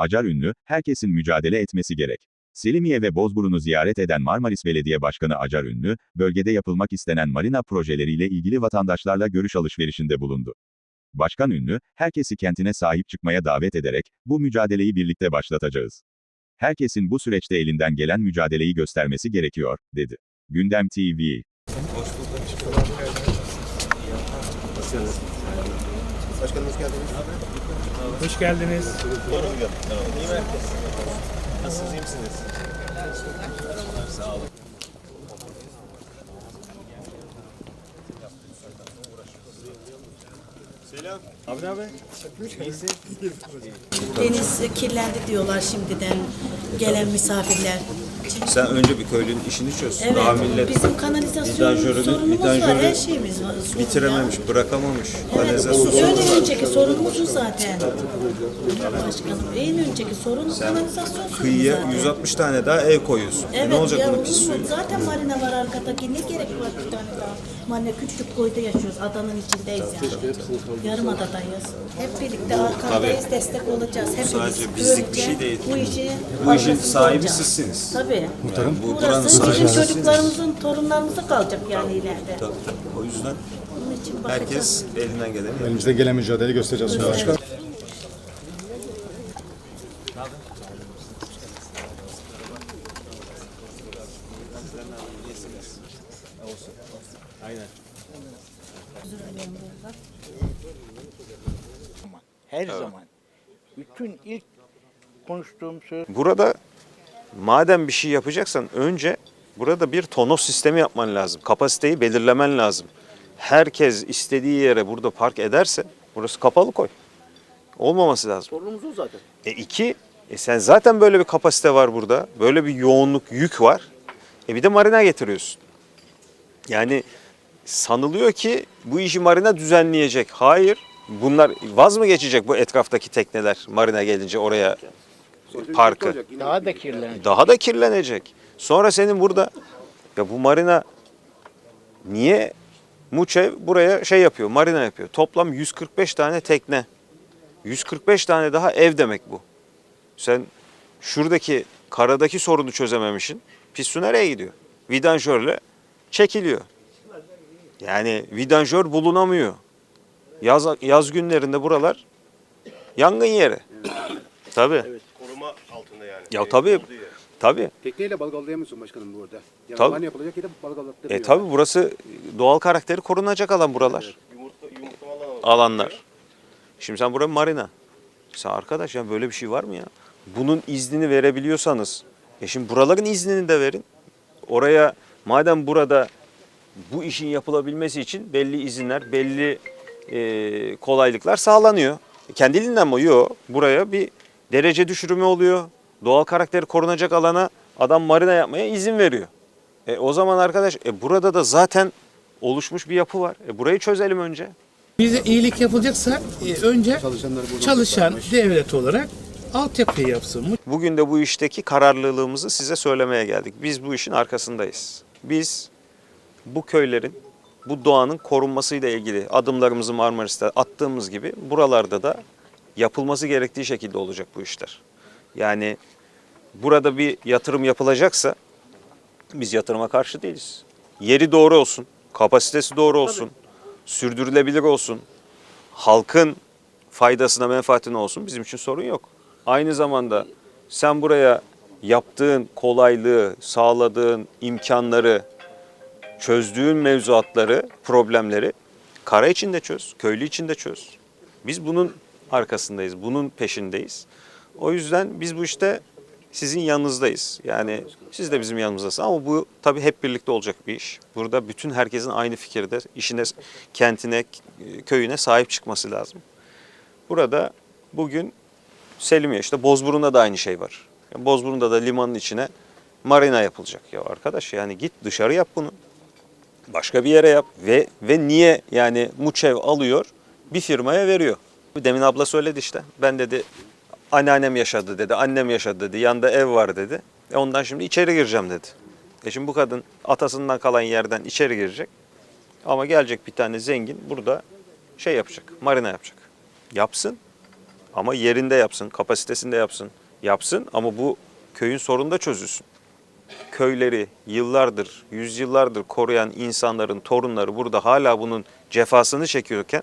Acar ünlü, herkesin mücadele etmesi gerek. Selimiye ve Bozburun'u ziyaret eden Marmaris Belediye Başkanı Acar Ünlü, bölgede yapılmak istenen marina projeleriyle ilgili vatandaşlarla görüş alışverişinde bulundu. Başkan Ünlü, herkesi kentine sahip çıkmaya davet ederek, bu mücadeleyi birlikte başlatacağız. Herkesin bu süreçte elinden gelen mücadeleyi göstermesi gerekiyor, dedi. Gündem TV Başkanım hoş geldiniz. Hoş geldiniz. İyi mi? Nasılsınız, iyi misiniz? Sağ olun. Selam. Abi? İyisin. Deniz kirlendi diyorlar şimdiden gelen misafirler. Sen önce bir köylünün işini çöz. Evet, Daha millet bizim kanalizasyon sorunumuz var, vidanjörü her şeyimiz var. Sorun bitirememiş, bırakamamış. Evet, Kanalizasyon sorunu en var. önceki sorunumuz zaten. Başkanım, en önceki sorun kanalizasyon sorunu Kıyıya zaten. 160 tane daha ev koyuyorsun. E Evet, ne olacak ya bunun pis suyu? Zaten marina var arkadaki, ne gerek var bir tane daha? Marina küçük koyda yaşıyoruz, adanın içindeyiz yani. Yarım adadayız. Hep birlikte arkadayız, destek olacağız. Hepimiz Sadece bizlik bir şey değil. Bu işi Bu işin sahibi olacağız. sizsiniz. Tabii. Bu buranın Burası sahibi bizim sizsiniz. çocuklarımızın, torunlarımıza kalacak yani ileride. Tabii, tabii. O yüzden Bunun için bakacağız. herkes elinden geleni yapıyor. Elimizde gelen mücadeleyi göstereceğiz. Başkan. Her zaman. Bütün ilk konuştuğum söz Burada madem bir şey yapacaksan önce burada bir tonos sistemi yapman lazım. Kapasiteyi belirlemen lazım. Herkes istediği yere burada park ederse burası kapalı koy. Olmaması lazım. sorunumuz o zaten. E iki, e sen zaten böyle bir kapasite var burada. Böyle bir yoğunluk, yük var. E bir de marina getiriyorsun. Yani sanılıyor ki bu işi marina düzenleyecek. Hayır. Bunlar vaz mı geçecek bu etraftaki tekneler marina gelince oraya parkı? Daha da kirlenecek. Daha da kirlenecek. Sonra senin burada ya bu marina niye Muçev buraya şey yapıyor, marina yapıyor. Toplam 145 tane tekne. 145 tane daha ev demek bu. Sen şuradaki karadaki sorunu çözememişsin. Pis su nereye gidiyor? Vidanjörle çekiliyor. Yani vidanjör bulunamıyor. Yaz, yaz günlerinde buralar yangın yeri. Tabii. Koruma altında yani. Ya tabii. Tabii. Tekneyle balık avlayamıyorsun başkanım burada. Yani Tabii. Tabii. yapılacak yere balık. E tabi burası doğal karakteri korunacak alan buralar. Yumurta, yumurtlama alanı. Alanlar. Şimdi sen buraya marina. Sen arkadaş ya böyle bir şey var mı ya? Bunun iznini verebiliyorsanız. E şimdi buraların iznini de verin. Oraya madem burada bu işin yapılabilmesi için belli izinler, belli e, kolaylıklar sağlanıyor. E, Kendiliğinden mi? Yok. Buraya bir derece düşürümü oluyor. Doğal karakteri korunacak alana adam marina yapmaya izin veriyor. E, o zaman arkadaş e, burada da zaten oluşmuş bir yapı var. E, burayı çözelim önce. Bize iyilik yapılacaksa e, önce çalışan devlet olarak altyapıyı yapsın. Bugün de bu işteki kararlılığımızı size söylemeye geldik. Biz bu işin arkasındayız. Biz bu köylerin, bu doğanın korunmasıyla ilgili adımlarımızı Marmaris'te attığımız gibi buralarda da yapılması gerektiği şekilde olacak bu işler. Yani burada bir yatırım yapılacaksa biz yatırıma karşı değiliz. Yeri doğru olsun, kapasitesi doğru olsun, sürdürülebilir olsun, halkın faydasına, menfaatine olsun bizim için sorun yok. Aynı zamanda sen buraya yaptığın kolaylığı, sağladığın imkanları, çözdüğün mevzuatları, problemleri kara içinde çöz, köylü içinde çöz. Biz bunun arkasındayız, bunun peşindeyiz. O yüzden biz bu işte sizin yanınızdayız. Yani siz de bizim yanımızdasınız ama bu tabii hep birlikte olacak bir iş. Burada bütün herkesin aynı fikirde, işine, kentine, köyüne sahip çıkması lazım. Burada bugün Selimiye işte Bozburun'da da aynı şey var. Bozburun'da da limanın içine marina yapılacak. Ya arkadaş yani git dışarı yap bunu. Başka bir yere yap ve ve niye yani Muçev alıyor bir firmaya veriyor. Demin abla söyledi işte. Ben dedi anneannem yaşadı dedi, annem yaşadı dedi, yanında ev var dedi. E ondan şimdi içeri gireceğim dedi. E şimdi bu kadın atasından kalan yerden içeri girecek. Ama gelecek bir tane zengin burada şey yapacak, marina yapacak. Yapsın. Ama yerinde yapsın, kapasitesinde yapsın. Yapsın ama bu köyün sorunu da çözülsün. Köyleri yıllardır, yüzyıllardır koruyan insanların torunları burada hala bunun cefasını çekiyorken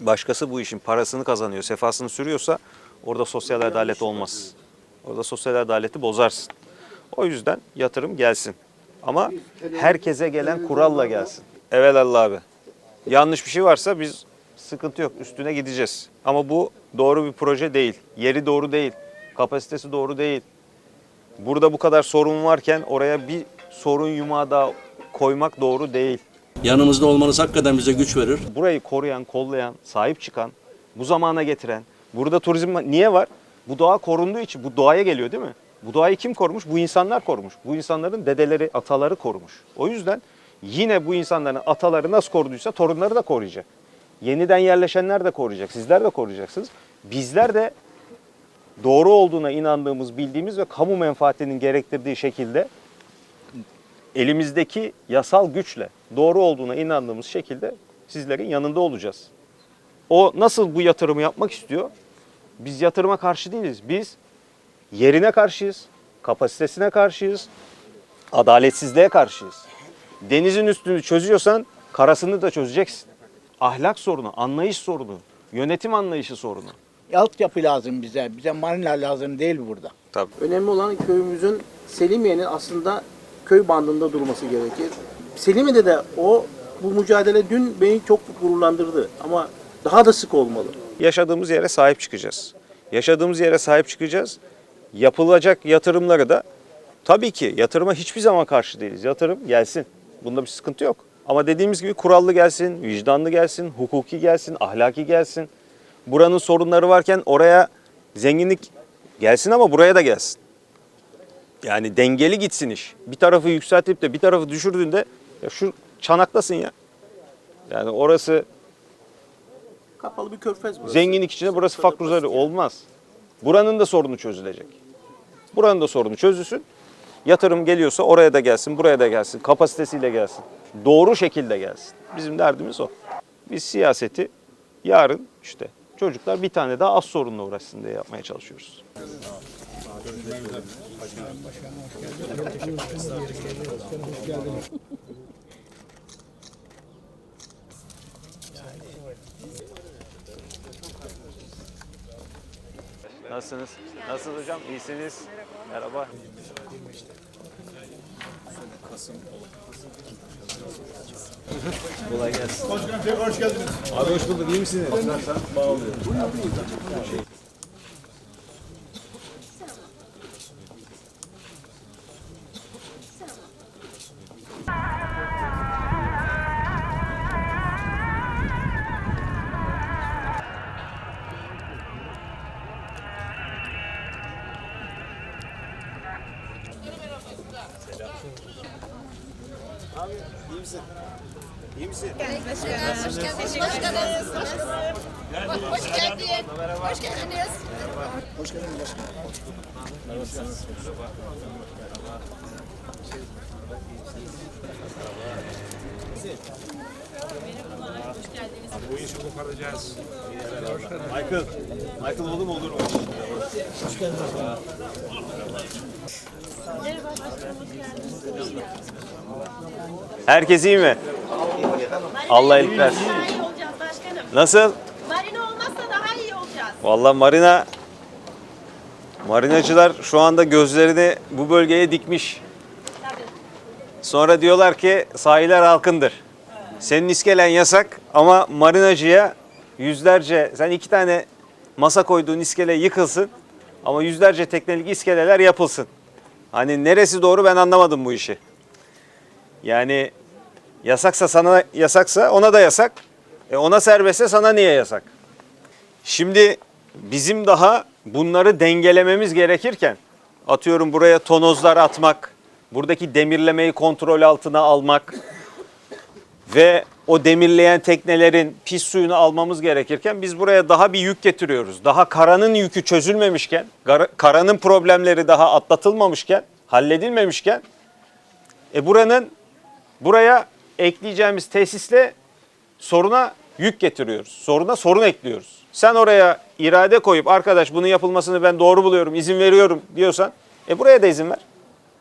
başkası bu işin parasını kazanıyor, sefasını sürüyorsa orada sosyal adalet olmaz. Orada sosyal adaleti bozarsın. O yüzden yatırım gelsin. Ama herkese gelen kuralla gelsin. Evet Allah abi. Yanlış bir şey varsa biz sıkıntı yok. Üstüne gideceğiz. Ama bu doğru bir proje değil. Yeri doğru değil. Kapasitesi doğru değil. Burada bu kadar sorun varken oraya bir sorun yumağı daha koymak doğru değil. Yanımızda olmanız hakikaten bize güç verir. Burayı koruyan, kollayan, sahip çıkan, bu zamana getiren, burada turizm niye var? Bu doğa korunduğu için, bu doğaya geliyor değil mi? Bu doğayı kim korumuş? Bu insanlar korumuş. Bu insanların dedeleri, ataları korumuş. O yüzden yine bu insanların ataları nasıl koruduysa torunları da koruyacak. Yeniden yerleşenler de koruyacak. Sizler de koruyacaksınız. Bizler de doğru olduğuna inandığımız, bildiğimiz ve kamu menfaatinin gerektirdiği şekilde elimizdeki yasal güçle doğru olduğuna inandığımız şekilde sizlerin yanında olacağız. O nasıl bu yatırımı yapmak istiyor? Biz yatırıma karşı değiliz. Biz yerine karşıyız, kapasitesine karşıyız, adaletsizliğe karşıyız. Denizin üstünü çözüyorsan karasını da çözeceksin. Ahlak sorunu, anlayış sorunu, yönetim anlayışı sorunu. Altyapı lazım bize. Bize marina lazım değil burada. Tabii. Önemli olan köyümüzün Selimiye'nin aslında köy bandında durması gerekir. Selimiye'de de o bu mücadele dün beni çok gururlandırdı ama daha da sık olmalı. yaşadığımız yere sahip çıkacağız. Yaşadığımız yere sahip çıkacağız. Yapılacak yatırımları da tabii ki yatırıma hiçbir zaman karşı değiliz. Yatırım gelsin. Bunda bir sıkıntı yok. Ama dediğimiz gibi kurallı gelsin, vicdanlı gelsin, hukuki gelsin, ahlaki gelsin. Buranın sorunları varken oraya zenginlik gelsin ama buraya da gelsin. Yani dengeli gitsin iş. Bir tarafı yükseltip de bir tarafı düşürdüğünde ya şu çanaktasın ya. Yani orası Kapalı bir körfez burası. Zenginlik içinde burası fakruzari olmaz. Buranın da sorunu çözülecek. Buranın da sorunu çözülsün. Yatırım geliyorsa oraya da gelsin, buraya da gelsin. Kapasitesiyle gelsin. Doğru şekilde gelsin. Bizim derdimiz o. Biz siyaseti yarın işte çocuklar bir tane daha az sorunla uğraşsın diye yapmaya çalışıyoruz. Nasılsınız? Nasılsınız hocam? İyisiniz? Merhaba. Kolay gelsin. Abi hoş bulduk. İyi misiniz? Michael. Michael oğlum olur mu? Herkes iyi mi? Allah iyilik versin. Daha iyi olacağız başkanım. Nasıl? Marina olmazsa daha iyi olacağız. Vallahi marina marinacılar şu anda gözlerini bu bölgeye dikmiş. Sonra diyorlar ki sahiller halkındır. Senin iskelen yasak ama marinacıya yüzlerce sen iki tane masa koyduğun iskele yıkılsın ama yüzlerce teknelik iskeleler yapılsın. Hani neresi doğru ben anlamadım bu işi. Yani yasaksa sana yasaksa ona da yasak. E ona serbestse sana niye yasak? Şimdi bizim daha bunları dengelememiz gerekirken atıyorum buraya tonozlar atmak, buradaki demirlemeyi kontrol altına almak ve o demirleyen teknelerin pis suyunu almamız gerekirken biz buraya daha bir yük getiriyoruz. Daha karanın yükü çözülmemişken, kara- karanın problemleri daha atlatılmamışken, halledilmemişken e buranın buraya ekleyeceğimiz tesisle soruna yük getiriyoruz. Soruna sorun ekliyoruz. Sen oraya irade koyup arkadaş bunun yapılmasını ben doğru buluyorum, izin veriyorum diyorsan e buraya da izin ver.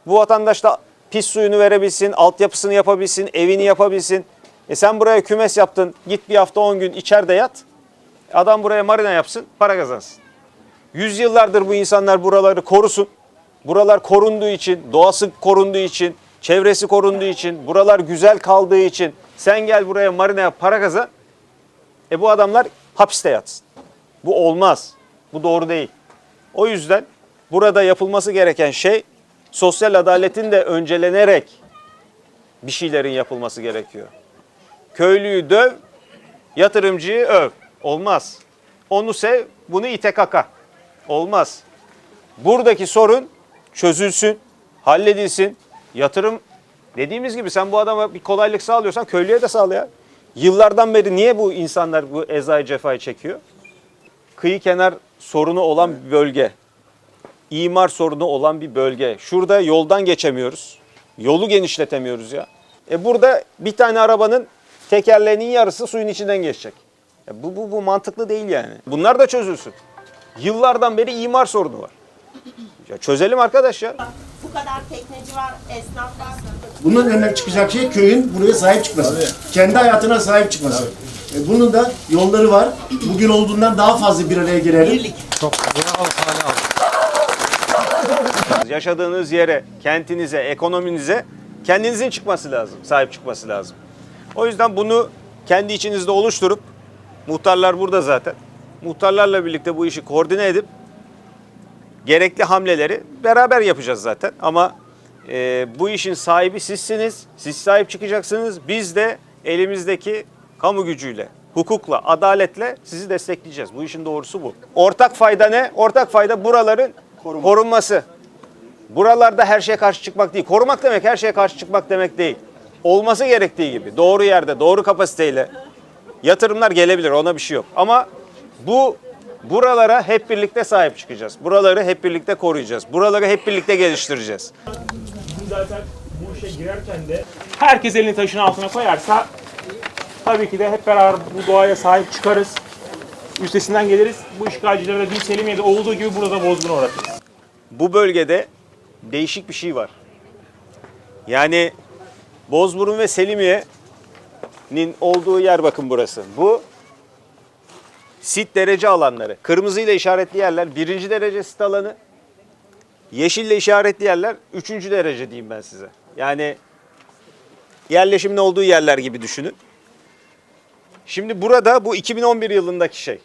Bu vatandaş da pis suyunu verebilsin, altyapısını yapabilsin, evini yapabilsin. E sen buraya kümes yaptın, git bir hafta 10 gün içeride yat. Adam buraya marina yapsın, para kazansın. Yüzyıllardır bu insanlar buraları korusun. Buralar korunduğu için, doğası korunduğu için, çevresi korunduğu için, buralar güzel kaldığı için sen gel buraya marina yap, para kazan. E bu adamlar hapiste yatsın. Bu olmaz. Bu doğru değil. O yüzden burada yapılması gereken şey sosyal adaletin de öncelenerek bir şeylerin yapılması gerekiyor. Köylüyü döv, yatırımcıyı öv. Olmaz. Onu sev, bunu ite kaka. Olmaz. Buradaki sorun çözülsün, halledilsin. Yatırım dediğimiz gibi sen bu adama bir kolaylık sağlıyorsan köylüye de sağla ya. Yıllardan beri niye bu insanlar bu ezayı cefayı çekiyor? Kıyı kenar sorunu olan bir bölge. İmar sorunu olan bir bölge. Şurada yoldan geçemiyoruz. Yolu genişletemiyoruz ya. E burada bir tane arabanın tekerleğinin yarısı suyun içinden geçecek. Ya bu, bu, bu mantıklı değil yani. Bunlar da çözülsün. Yıllardan beri imar sorunu var. Ya çözelim arkadaş ya. Bu kadar tekneci var, esnaf var. Bunun önüne çıkacak şey köyün buraya sahip çıkması. Kendi hayatına sahip çıkması. E, bunun da yolları var. Bugün olduğundan daha fazla bir araya gelelim. Yaşadığınız yere, kentinize, ekonominize kendinizin çıkması lazım, sahip çıkması lazım. O yüzden bunu kendi içinizde oluşturup, muhtarlar burada zaten, muhtarlarla birlikte bu işi koordine edip, gerekli hamleleri beraber yapacağız zaten. Ama e, bu işin sahibi sizsiniz, siz sahip çıkacaksınız. Biz de elimizdeki kamu gücüyle, hukukla, adaletle sizi destekleyeceğiz. Bu işin doğrusu bu. Ortak fayda ne? Ortak fayda buraların korunması. Buralarda her şeye karşı çıkmak değil. Korumak demek her şeye karşı çıkmak demek değil. Olması gerektiği gibi doğru yerde, doğru kapasiteyle yatırımlar gelebilir. Ona bir şey yok. Ama bu buralara hep birlikte sahip çıkacağız. Buraları hep birlikte koruyacağız. Buraları hep birlikte geliştireceğiz. zaten bu işe girerken de herkes elini taşın altına koyarsa tabii ki de hep beraber bu doğaya sahip çıkarız. Üstesinden geliriz. Bu işgalcilere de dün Selimiye'de olduğu gibi burada da bozgun uğratırız. bu bölgede değişik bir şey var. Yani Bozburun ve Selimiye'nin olduğu yer bakın burası. Bu sit derece alanları. Kırmızıyla işaretli yerler birinci derece sit alanı. Yeşille işaretli yerler üçüncü derece diyeyim ben size. Yani yerleşimin olduğu yerler gibi düşünün. Şimdi burada bu 2011 yılındaki şey.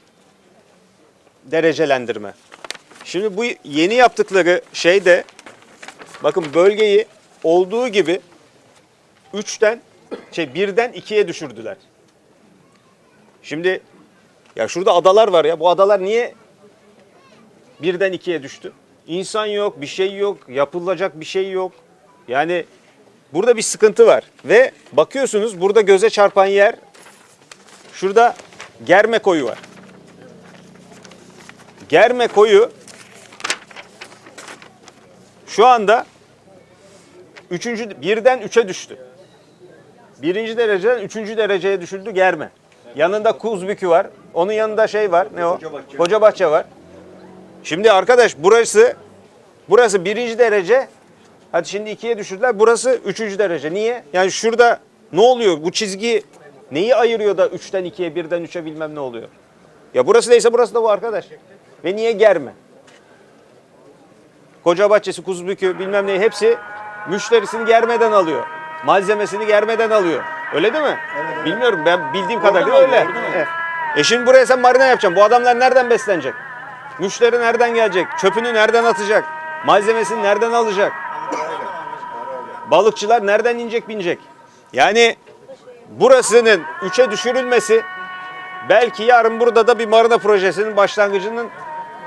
Derecelendirme. Şimdi bu yeni yaptıkları şey de bakın bölgeyi olduğu gibi 3'ten şey 1'den 2'ye düşürdüler. Şimdi ya şurada adalar var ya bu adalar niye birden 2'ye düştü? İnsan yok, bir şey yok, yapılacak bir şey yok. Yani burada bir sıkıntı var ve bakıyorsunuz burada göze çarpan yer şurada Germe koyu var. Germe koyu şu anda üçüncü, birden üçe düştü. Birinci dereceden üçüncü dereceye düşüldü Germe. Yanında Kuzbükü var. Onun yanında şey var. Ne o? Kocabahçe var. Şimdi arkadaş burası burası birinci derece. Hadi şimdi ikiye düşürdüler. Burası üçüncü derece. Niye? Yani şurada ne oluyor? Bu çizgi neyi ayırıyor da üçten ikiye, birden üçe bilmem ne oluyor? Ya burası neyse burası da bu arkadaş. Ve niye germe? Kocabahçesi, Kuzbükü bilmem ne hepsi müşterisini germeden alıyor. Malzemesini germeden alıyor. Öyle değil mi? Bilmiyorum ben bildiğim kadarıyla öyle. Evet. E şimdi buraya sen marina yapacaksın. Bu adamlar nereden beslenecek? Müşteri nereden gelecek? Çöpünü nereden atacak? Malzemesini nereden alacak? Balıkçılar nereden inecek binecek? Yani burasının üçe düşürülmesi belki yarın burada da bir marina projesinin başlangıcının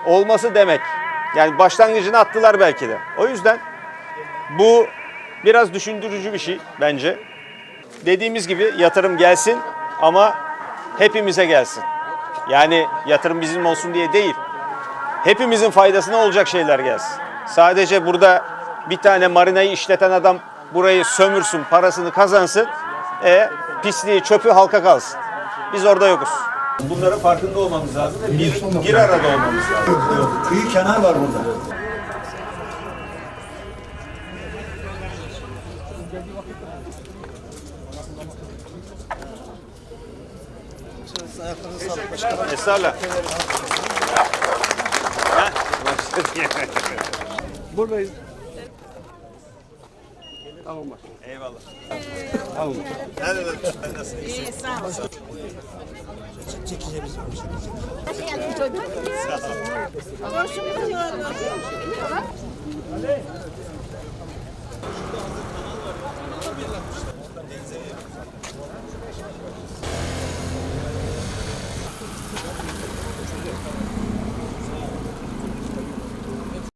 olması demek. Yani başlangıcını attılar belki de. O yüzden bu biraz düşündürücü bir şey bence. Dediğimiz gibi yatırım gelsin ama hepimize gelsin. Yani yatırım bizim olsun diye değil. Hepimizin faydasına olacak şeyler gelsin. Sadece burada bir tane marinayı işleten adam burayı sömürsün, parasını kazansın. E pisliği, çöpü halka kalsın. Biz orada yokuz. Bunların farkında olmamız lazım ve bir, bir arada olmamız lazım. Kıyı kenar var burada. Estağfurullah. Buradayız. Tamam başkanım. Eyvallah. İyi sağ ol. Çekeceğiz.